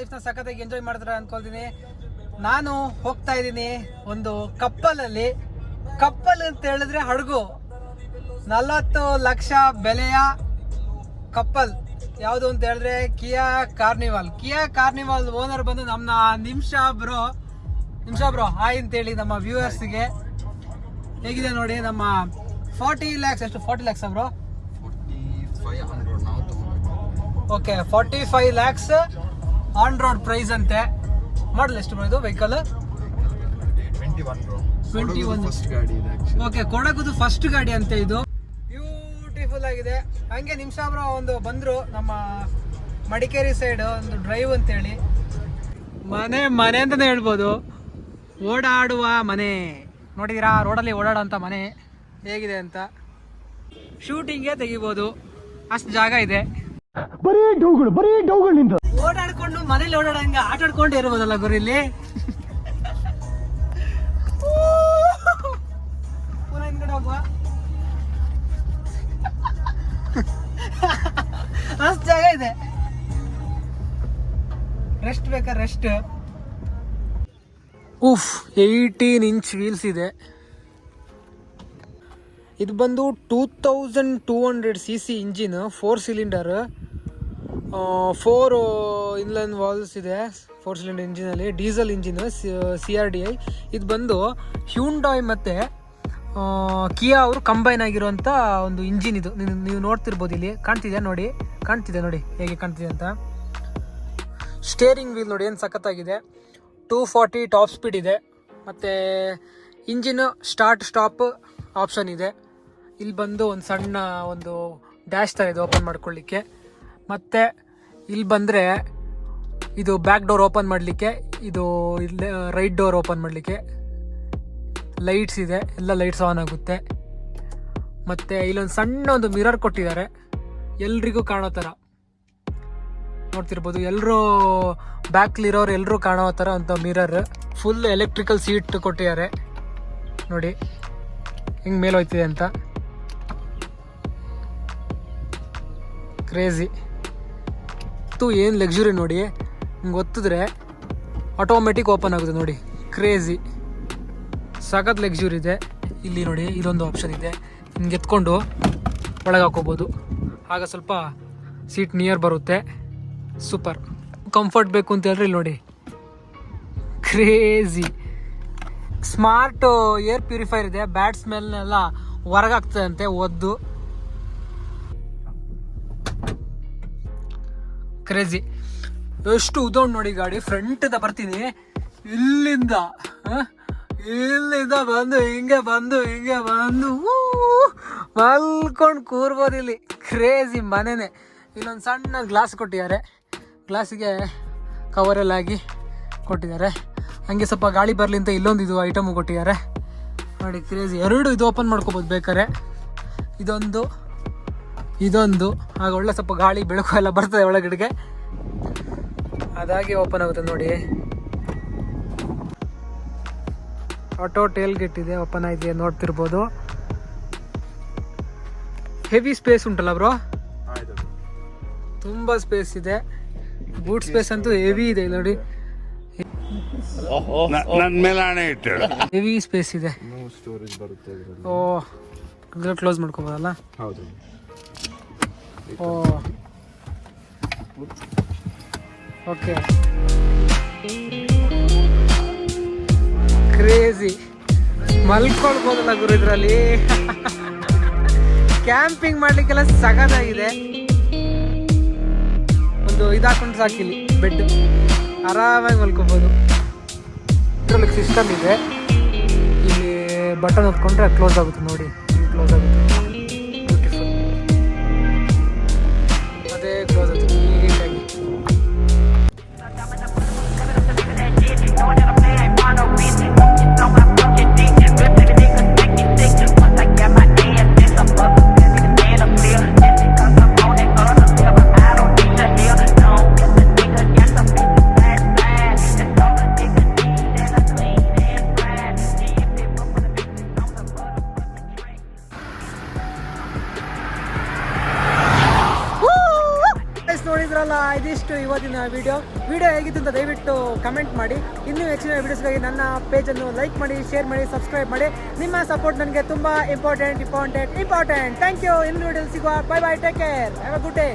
ಲೈಫ್ನ ಸಖತ್ತಾಗಿ ಎಂಜಾಯ್ ಮಾಡ್ತಾರೆ ಅನ್ಕೊಳ್ತೀನಿ. ನಾನು ಹೋಗ್ತಾ ಇದ್ದೀನಿ ಒಂದು ಕಪ್ಪಲಲ್ಲಿ. ಕಪ್ಪಲ್ ಅಂತ ಹೇಳಿದ್ರೆ ಹಡಗು. ನಲವತ್ತು ಲಕ್ಷ ಬೆಲೆಯ ಕಪ್ಪಲ್. ಯಾವುದು ಅಂತ ಹೇಳಿದ್ರೆ Kia Carnival. Kia Carnival owner ಬಂದು ನಮ್ಮ ನಿಮಿಷ ಬ್ರೋ. ನಿಮಿಷ ಬ್ರೋ ಹಾಯ್ ಅಂತೇಳಿ ನಮ್ಮ ವ್ಯೂವರ್ಸ್ಗೆ ಹೇಗಿದೆ ನೋಡಿ ನಮ್ಮ ಫಾರ್ಟಿ ಲ್ಯಾಕ್ಸ್ ಎಷ್ಟು forty lakhs bro? Okay forty five lakhs on road price ಅಂತೆ. ಮಾಡಲ್ ಎಷ್ಟು ಬ್ರೋ ಇದು ವೆಹಿಕಲ್ ಟ್ವೆಂಟಿ ಒನ್ ಓಕೆ ಕೊಡಗುದು ಫಸ್ಟ್ ಗಾಡಿ ಅಂತೆ ಇದು. ಬ್ಯೂಟಿಫುಲ್ ಆಗಿದೆ. ಹಂಗೆ ಬ್ರೋ ಒಂದು ಬಂದ್ರು ನಮ್ಮ ಮಡಿಕೇರಿ ಸೈಡ್ ಒಂದು ಡ್ರೈವ್ ಅಂತೇಳಿ. ಮನೆ ಮನೆ ಅಂತಾನೆ ಹೇಳ್ಬೋದು. ಓಡಾಡುವ ಮನೆ. ನೋಡಿದಿರಾ ರೋಡಲ್ಲಿ ಓಡಾಡುವಂಥ ಮನೆ ಹೇಗಿದೆ ಅಂತ. ಶೂಟಿಂಗೇ ತೆಗಿಬೋದು. ಅಷ್ಟು ಜಾಗ ಇದೆ. ಬರೀ ಡೌಗಳು ಬರೀ ಡೌಗಳು ನಿಂದ. ಓಡಾಡ್ಕೊಂಡು ಮನೇಲಿ ಓಡಾಡಂಗ ಆಟ ಆಡ್ಕೊಂಡು ಇರ್ಬೋದಲ್ಲ ಗುರಿಲಿ ಇಲ್ಲಿ? ಪುನಃ ಹಿಂದ್ಗಡೆ ಹೋಗುವ. ಅಷ್ಟು ಜಾಗ ಇದೆ. ರೆಸ್ಟ್ ಬೇಕಾ? ರೆಸ್ಟ್ ಉಫ್ ಏಯ್ಟೀನ್ ಇಂಚ್ ವೀಲ್ಸ್ ಇದೆ. ಇದು ಬಂದು two thousand two hundred C C engine four cylinder four inline valves ಇದೆ. Four cylinder ಇಂಜಿನಲ್ಲಿ diesel engine C R D I ಇದು ಬಂದು ಹ್ಯೂಂಡಾಯ್ ಮತ್ತು ಕಿಯಾ ಅವರು ಕಂಬೈನ್ ಆಗಿರುವಂಥ ಒಂದು ಇಂಜಿನ್ ಇದು. ನೀವು ನೀವು ನೋಡ್ತಿರ್ಬೋದು ಇಲ್ಲಿ. ಕಾಣ್ತಿದೆ ನೋಡಿ? ಕಾಣ್ತಿದೆ ನೋಡಿ? ಹೇಗೆ ಕಾಣ್ತಿದೆ ಅಂತ? ಸ್ಟೇರಿಂಗ್ ವೀಲ್ ನೋಡಿ, ಏನು ಸಖತ್ತಾಗಿದೆ? ಟೂ ಫಾರ್ಟಿ ಟಾಪ್ ಸ್ಪೀಡ್ ಇದೆ. ಮತ್ತು ಇಂಜಿನ್ ಸ್ಟಾರ್ಟ್ ಸ್ಟಾಪ್ ಆಪ್ಷನ್ ಇದೆ. ಇಲ್ಲಿ ಬಂದು ಒಂದು ಸಣ್ಣ ಒಂದು ಡ್ಯಾಶ್ ಥರ ಇದೆ ಓಪನ್ ಮಾಡ್ಕೊಳ್ಳಿಕ್ಕೆ. ಮತ್ತು ಇಲ್ಲಿ ಬಂದರೆ ಇದು ಬ್ಯಾಕ್ ಡೋರ್ ಓಪನ್ ಮಾಡಲಿಕ್ಕೆ, ಇದು ಇಲ್ಲಿ ರೈಟ್ ಡೋರ್ ಓಪನ್ ಮಾಡಲಿಕ್ಕೆ ಲೈಟ್ಸ್ ಇದೆ. ಎಲ್ಲ ಲೈಟ್ಸ್ ಆನ್ ಆಗುತ್ತೆ. ಮತ್ತು ಇಲ್ಲೊಂದು ಸಣ್ಣ ಒಂದು ಮಿರರ್ ಕೊಟ್ಟಿದ್ದಾರೆ. ಎಲ್ರಿಗೂ ಕಾಣೋ ಥರ ನೋಡ್ತಿರ್ಬೋದು ಎಲ್ಲರೂ ಬ್ಯಾಕ್ಲಿರೋರು ಎಲ್ಲರೂ ಕಾಣೋ ಥರ ಅಂತ ಮಿರರ್ ಫುಲ್ ಎಲೆಕ್ಟ್ರಿಕಲ್ ಸೀಟ್ ಕೊಟ್ಟಿದ್ದಾರೆ. ನೋಡಿ, ಹಿಂಗೆ ಮೇಲೆ ಹೋಯ್ತಿದೆ ಅಂತ. ಕ್ರೇಜಿ ತು ಏನು ಲಕ್ಸುರಿ ನೋಡಿ ಹಿಂಗೆ ಒತ್ತಿದ್ರೆ ಆಟೋಮೆಟಿಕ್ ಓಪನ್ ಆಗುತ್ತೆ ನೋಡಿ. ಕ್ರೇಜಿ ಸಖತ್ ಲಕ್ಸುರಿ ಇದೆ. ಇಲ್ಲಿ ನೋಡಿ, ಇದೊಂದು ಆಪ್ಷನ್ ಇದೆ. ಹಿಂಗೆ ಎತ್ಕೊಂಡು ಒಳಗೆ ಹಾಕೋಬೋದು. ಆಗ ಸ್ವಲ್ಪ ಸೀಟ್ ನಿಯರ್ ಬರುತ್ತೆ. ಸೂಪರ್ ಕಂಫರ್ಟ್ ಬೇಕು ಅಂತ ಇಲ್ಲಿ ನೋಡಿ. ಕ್ರೇಜಿ ಸ್ಮಾರ್ಟ್ ಏರ್ ಪ್ಯೂರಿಫೈರ್ ಇದೆ. ಬ್ಯಾಡ್ ಸ್ಮೆಲ್ನೆಲ್ಲ ಹೊರಗಾಗ್ತದೆ ಅಂತೆ ಒದ್ದು. ಕ್ರೇಜಿ ಎಷ್ಟು ಉದೌಂಡ್ ನೋಡಿ ಗಾಡಿ ಫ್ರಂಟ್ ಬರ್ತೀನಿ. ಇಲ್ಲಿಂದ ಇಲ್ಲಿಂದ ಬಂದು, ಹಿಂಗೆ ಬಂದು ಹಿಂಗೆ ಬಂದು ಮಲ್ಕೊಂಡು ಕೂರ್ಬೋದು ಇಲ್ಲಿ. ಕ್ರೇಜಿ ಮನೆನೇ. ಇಲ್ಲೊಂದು ಸಣ್ಣ ಗ್ಲಾಸ್ ಕೊಟ್ಟಿದ್ದಾರೆ. ಗ್ಲಾಸಿಗೆ ಕವರೆಲ್ಲ ಆಗಿ ಕೊಟ್ಟಿದ್ದಾರೆ. ಹಂಗೆ ಸ್ವಲ್ಪ ಗಾಳಿ ಬರಲಿ ಅಂತ ಇಲ್ಲೊಂದು ಇದು ಐಟಮು ಕೊಟ್ಟಿದ್ದಾರೆ. ನೋಡಿ ಕ್ರೇಜಿ ಎರಡು ಇದು ಓಪನ್ ಮಾಡ್ಕೋಬೋದು ಬೇಕಾರೆ ಇದೊಂದು ಇದೊಂದು. ಆಗ ಒಳ್ಳೆ ಸ್ವಲ್ಪ ಗಾಳಿ ಬೆಳಕು ಎಲ್ಲ ಬರ್ತದೆ ಒಳಗಡೆಗೆ. ಅದಾಗಿ ಓಪನ್ ಆಗುತ್ತೆ ನೋಡಿ. ಆಟೋ ಟೇಲ್ ಗೇಟ್ ಇದೆ ಓಪನ್ ಆಗಿದೆ ನೋಡ್ತಿರ್ಬೋದು. ಹೆವಿ ಸ್ಪೇಸ್ ಉಂಟಲ್ಲ ಬ್ರೋ ತುಂಬ ಸ್ಪೇಸ್ ಇದೆ. ಬೂಟ್ ಸ್ಪೇಸ್ ಅಂತೂ ಹೆವಿ ಇದೆ ನೋಡಿ. ಹೆವಿ ಸ್ಪೇಸ್ ಇದೆ. ಓ ಕ್ಲೋಸ್ ಮಾಡ್ಕೋಬೋದಲ್ಲ? ಹೌದು. ಓ. ಓಕೆ ಕ್ರೇಜಿ ಮಲ್ಕೊಳ್ಬೋದಲ್ಲ ಗುರು ಇದರಲ್ಲಿ? ಕ್ಯಾಂಪಿಂಗ್ ಮಾಡ್ಲಿಕ್ಕೆಲ್ಲ ಸಗದಾಗಿದೆ. ಒಂದು ಇದಾಕೊಂಡು ಸಾಕಿಲ್ಲಿ ಬೆಡ್ ಆರಾಮಾಗಿ ಮಲ್ಕೋಬೋದು. ಇದರಲ್ಲಿ ಸಿಸ್ಟಮ್ ಇದೆ. ಇಲ್ಲಿ ಬಟನ್ ಹೊತ್ಕೊಂಡ್ರೆ ಕ್ಲೋಸ್ ಆಗುತ್ತೆ ನೋಡಿ. ನೋಡಿದ್ರಲ್ಲ ಇದಿಷ್ಟು ಇವತ್ತಿನ ವಿಡಿಯೋ ವಿಡಿಯೋ ಹೇಗಿತ್ತು ಅಂತ ದಯವಿಟ್ಟು ಕಮೆಂಟ್ ಮಾಡಿ. ಇನ್ನೂ ಹೆಚ್ಚಿನ ವಿಡಿಯೋಸ್ಗಾಗಿ ನನ್ನ ಪೇಜನ್ನು ಲೈಕ್ ಮಾಡಿ ಶೇರ್ ಮಾಡಿ ಸಬ್ಸ್ಕ್ರೈಬ್ ಮಾಡಿ. ನಿಮ್ಮ ಸಪೋರ್ಟ್ ನನಗೆ ತುಂಬ important important important thank you ಇನ್ನು ವಿಡಿಯೋ ಸಿಗುವ. Bye bye take care have a good day